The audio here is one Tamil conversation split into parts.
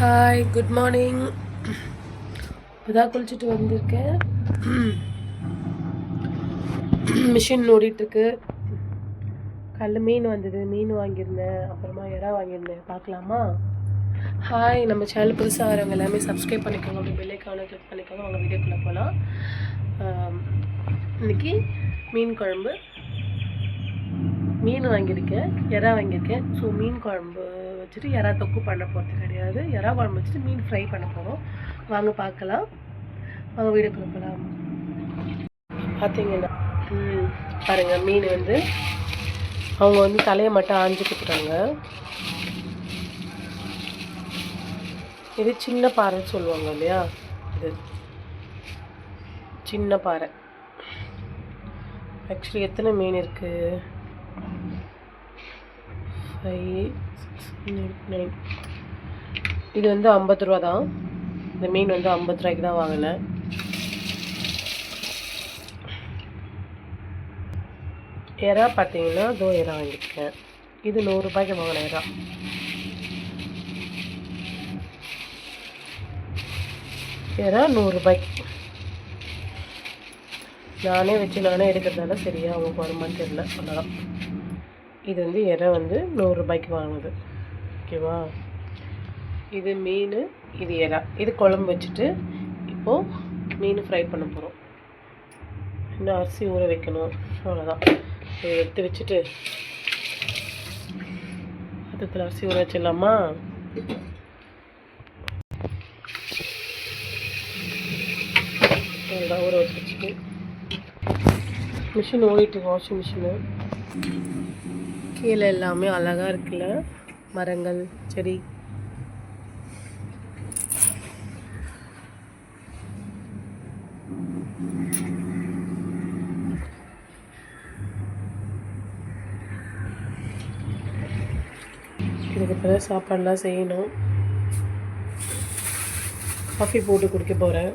ஹாய் குட் மார்னிங் இப்போதான் குளிச்சுட்டு வந்திருக்கேன். மிஷின் ஓடிட்டுருக்கு கல் மீன் வந்தது. மீன் வாங்கியிருந்தேன். அப்புறமா இறா வாங்கியிருந்தேன். பார்க்கலாமா? ஹாய் நம்ம சேனல் புதுசாக வரவங்க எல்லாமே சப்ஸ்கிரைப் பண்ணிக்கோங்க. அப்படி பெல்லைக்கான கிளிக் பண்ணிக்கோங்க. அவங்க வீடியோக்குள்ளே போகலாம் இன்னைக்கு மீன் குழம்பு. மீன் வாங்கியிருக்கேன். இறா வாங்கியிருக்கேன். ஸோ மீன் குழம்பு. வச்சுட்டு எறா தொக்கு பண்ண போகிறது கிடையாது. எறா குழம்பு வச்சுட்டு மீன் ஃப்ரை பண்ண போகிறோம் வாங்க பார்க்கலாம். வாங்க வீடு கொடுக்கலாம் பார்த்தீங்கன்னா ம், மீன் வந்து அவங்க வந்து தலையை மட்டும் ஆஞ்சு கொடுத்துட்டாங்க இது சின்ன பாறைன்னு சொல்லுவாங்க இல்லையா? இது சின்ன பாறை. ஆக்சுவலி எத்தனை மீன் இருக்குது ஃபைவ் நைன் இது வந்து ஐம்பது ரூபா தான். இந்த மீன் வந்து ஐம்பது ரூபாய்க்கு தான் வாங்கினேன். எறா பார்த்தீங்கன்னா தோ எறா வாங்கியிருக்கேன். இது நூறுரூபாய்க்கு வாங்கினேன் எறா. எறா நூறுரூபாய்க்கு நானே வச்சு நானே எடுக்கிறதால சரியாக அவங்க வருமானு தெரியல. அவ்வளோதான் இது வந்து எரை வந்து நூறுரூபாய்க்கு வாங்கினது. ஓகேவா? இது மீன் இது எறா இது குழம்பு வச்சுட்டு இப்போது மீன் ஃப்ரை பண்ண போகிறோம் இன்னும் அரிசி ஊற வைக்கணும். அவ்வளோதான் இதை எடுத்து வச்சுட்டு பக்கத்தில் அரிசி ஊற வச்சிடலாமா? அவ்வளோதான் ஊற வச்சுட்டு மிஷின் ஓடிட்டு வாஷிங் மிஷினு கீழே எல்லாமே அழகாக இருக்குல்ல? மரங்கள் செடி. இதுக்கு பிறகு சாப்பாடுலாம் செய்யணும். காஃபி போட்டு குடிக்க போகிறேன்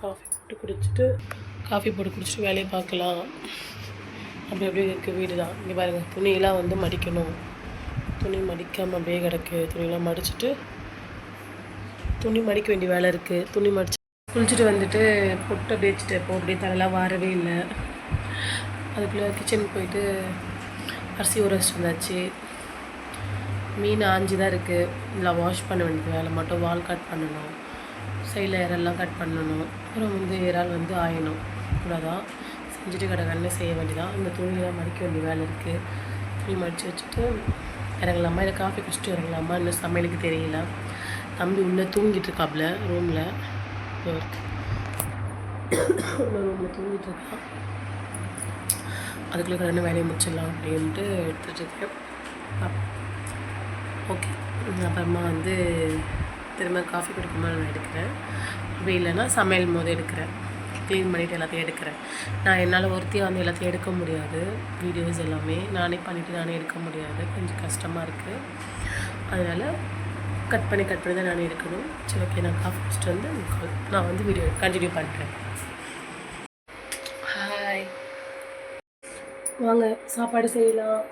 காஃபி போட்டு குடிச்சிட்டு காஃபி போட்டு குடிச்சிட்டு வேலையை பார்க்கலாம். அப்படி அப்படியே இருக்குது வீடு தான். இங்கே பாருங்கள் துணியெல்லாம் வந்து மடிக்கணும். துணி மடிக்காமல் அப்படியே கிடக்கு. துணியெல்லாம் மடிச்சிட்டு துணி மடிக்க வேண்டிய வேலை இருக்குது துணி மடிச்சு குளிச்சுட்டு வந்துட்டு பொட்டு அப்படியே வச்சுட்டு இப்போ அப்படியே தலையெல்லாம் வாரவே இல்லை. அதுக்குள்ளே கிச்சனுக்கு போயிட்டு அரிசி ஊற வச்சுட்டு வந்தாச்சு. மீன் ஆஞ்சி தான் இருக்குது இல்லை வாஷ் பண்ண வேண்டிய வேலை. மட்டும் வால் கட் பண்ணணும். சைடில் இறெல்லாம் கட் பண்ணணும். அப்புறம் வந்து இறால் வந்து ஆயணும். இவ்வளோதான் செஞ்சுட்டு கடை செய்ய வேண்டியதான் இந்த துணியெல்லாம் மடிக்க வேண்டிய வேலை இருக்குது துணி மடித்து வச்சுட்டு இறங்கலாமா? இல்லை காஃபி குடிச்சிட்டு இறங்கலாமா? இன்னும் சமையலுக்கு தெரியல. தம்பி உள்ளே தூங்கிட்டு இருக்காப்புல ரூமில் ரூமில் தூங்கிட்டு இருக்கான் அதுக்குள்ளே கடனை வேலையை முடிச்சிடலாம் அப்படின்ட்டு எடுத்துகிட்டு இருக்கேன். ஓகே. அப்புறமா வந்து திரும்ப காஃபி குடிக்கும்போது நான் எடுக்கிறேன். அப்படி இல்லைன்னா சமையல் போது எடுக்கிறேன். க்ளீன் பண்ணிவிட்டு எல்லாத்தையும் எடுக்கிறேன். நான் என்னால் ஒருத்தையும் வந்து எல்லாத்தையும் எடுக்க முடியாது. வீடியோஸ் எல்லாமே நானே பண்ணிவிட்டு நானே எடுக்க முடியாது. கொஞ்சம் கஷ்டமாக இருக்குது அதனால் கட் பண்ணி கட் பண்ணி தான் நானே எடுக்கணும். சரி ஓகே நான் காஃபி குடிச்சிட்டு வந்து நான் வந்து வீடியோ கண்டினியூ பண்ணுறேன் ஹாய் வாங்க சாப்பாடு செய்யலாம்.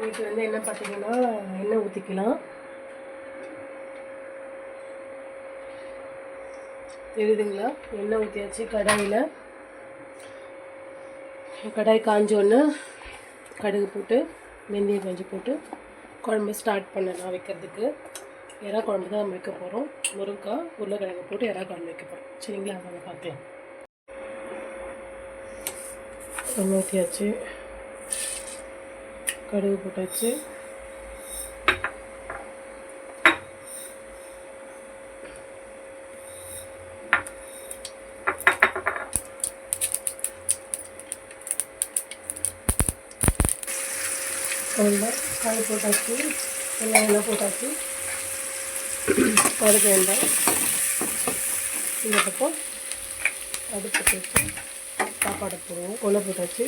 வீட்டில் வந்து என்ன பார்த்தீங்கன்னா எண்ணெய் ஊற்றிக்கலாம் தெரியுதுங்களா? எண்ணெய் ஊற்றியாச்சு கடாயில். கடாய் காஞ்சோன்னு கடுகு போட்டு வெந்தய கொஞ்சம் போட்டு குழம்பு ஸ்டார்ட் பண்ணலாம் வைக்கிறதுக்கு. எறா குழம்பு தான் நம்ம வைக்க போகிறோம் முருங்காய் உருளைக்கிழங்கு போட்டு எறா குழம்பு வைக்க போகிறோம் சரிங்களா? நம்ம பார்க்கலாம். எண்ணெய் ஊற்றியாச்சு கடுகு போட்டாச்சு. அவ்வளோதான் காய் போட்டாச்சு எல்லாம் எல்லாம் போட்டாச்சு. கடுகு வேண்டாம் இந்த பக்கம் அடுப்பு வச்சு சாப்பாடு போடுவோம். கொலை போட்டாச்சு.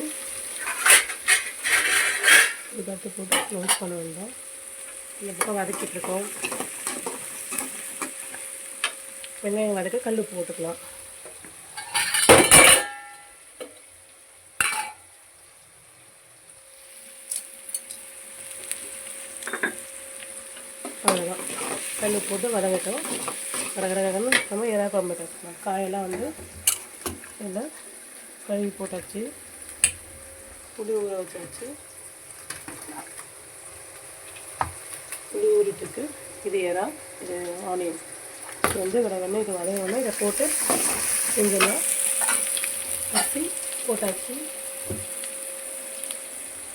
இது தட்டு போட்டு க்ளோஸ் பண்ண வேண்டாம். இந்த பக்கம் வதக்கிட்டுருக்கோம் வெங்காயம் வதக்க கல் போட்டுக்கலாம். அவ்வளோதான் கல் போட்டு வதங்கட்டும் கடகடகடன்னு நம்ம இறா குழம்பு கற்றுக்கலாம் காயெல்லாம் வந்து இதில் கழுவி போட்டாச்சு. புளி ஊற வச்சாச்சு. புளி ஊறிட்டுக்கு இது இறா இது ஆனியன். இது வந்து கடகடன்னு இது வதங்கணும் இதை போட்டு செஞ்சிடலாம் கட்டி போட்டாச்சு.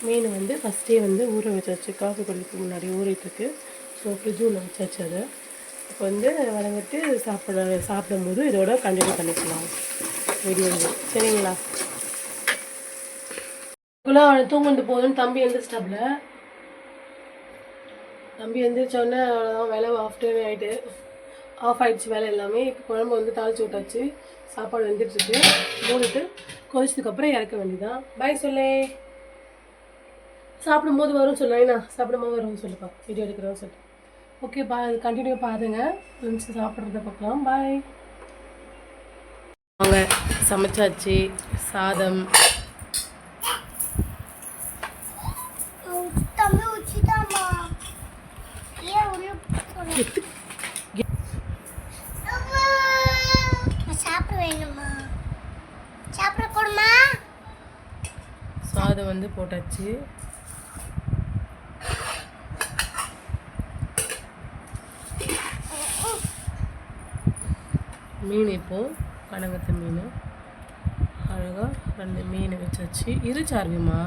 மீன் வந்து ஃபஸ்ட்டே வந்து ஊற வச்சாச்சு. காஃபி கொள்ளிக்கு முன்னாடி ஊறிட்டுருக்கு. ஸோ ஃப்ரிட்ஜ் உள்ள வச்சாச்சு அதை. இப்போ வந்து வளர்ந்துட்டு சாப்பிட சாப்பிடும்போது இதோட கண்டினியூ பண்ணிக்கலாம். வீடியோ சரிங்களா? இப்போலாம் அவனை தூங்குண்டு போதுன்னு தம்பி எழுந்திரிச்சிட்டாப்ல தம்பி எழுந்திரிச்சோடனே அவ்வளோதான் வேலை ஆஃப்டர் ஆகிட்டு ஆஃப் ஆகிடுச்சு வேலை எல்லாமே. இப்போ குழம்பு வந்து தாளிச்சு விட்டாச்சு. சாப்பாடு வந்துட்டுருக்கு. மூடிட்டு கொதிச்சதுக்கப்புறம் இறக்க வேண்டியதான் பாய் சொல்லே. சாப்பிடும்போது வரும் சொல்லு ஐனா. சாப்பிடும்போது வரும்னு சொல்லுப்பா. வீடியோ எடுக்கிறோம் சொல்லு ஓகே பா கண்டினியூ பாருங்க. லஞ்ச் சாப்பிட்றத பார்க்கலாம். பாய் வாங்க சமைச்சாச்சு. சாதம். சாதம் வந்து போட்டாச்சு. மீன் இப்போது கனகத்து மீன். அழகாக ரெண்டு மீன் வச்சாச்சு இரு சார்விமா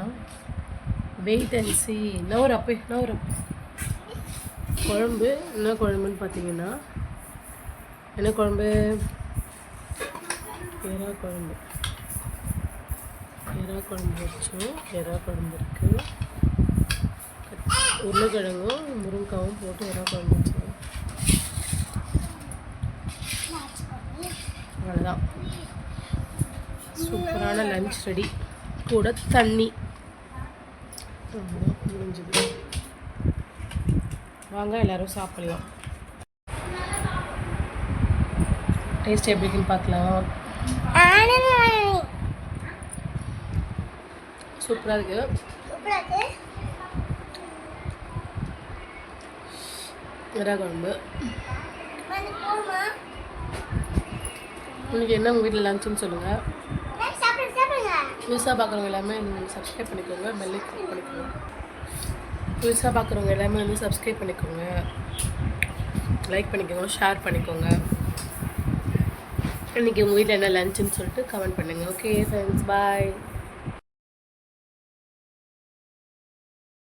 வெயிட் அண்ட் சி நவர் அப்பே நவர் அப்பே. குழம்பு என்ன குழம்புன்னு பார்த்தீங்கன்னா என்ன குழம்பு? எறா குழம்பு. எறா குழம்பு வச்சோம் எறா குழம்பு இருக்குது உருளைக்கிழங்கும் முருங்காவும் போட்டு எறா குழம்பு வச்சு அவ்வளோதான் சூப்பரான லஞ்ச் ரெடி கூட தண்ணி. முடிஞ்சது. வாங்க எல்லாரும் சாப்பிட்லாம். டேஸ்ட் எப்படி இருக்குன்னு பார்க்கலாம். சூப்பராக இருக்குது எறா குழம்பு. இன்னைக்கு என்ன உங்கள் வீட்டில் லஞ்சுன்னு சொல்லுங்கள் புதுசாக பார்க்குறவங்க எல்லாமே நீங்கள் சப்ஸ்கிரைப் பண்ணிக்கோங்க பெல்லை கிளிக் பண்ணிக்கோங்க. புதுசாக பார்க்குறவங்க எல்லாமே வந்து சப்ஸ்கிரைப் பண்ணிக்கோங்க. லைக் பண்ணிக்கோங்க ஷேர் பண்ணிக்கோங்க. இன்றைக்கி உங்கள் வீட்டில் என்ன லஞ்சுன்னு சொல்லிட்டு கமெண்ட் பண்ணுங்கள் ஓகே ஃப்ரெண்ட்ஸ் பாய்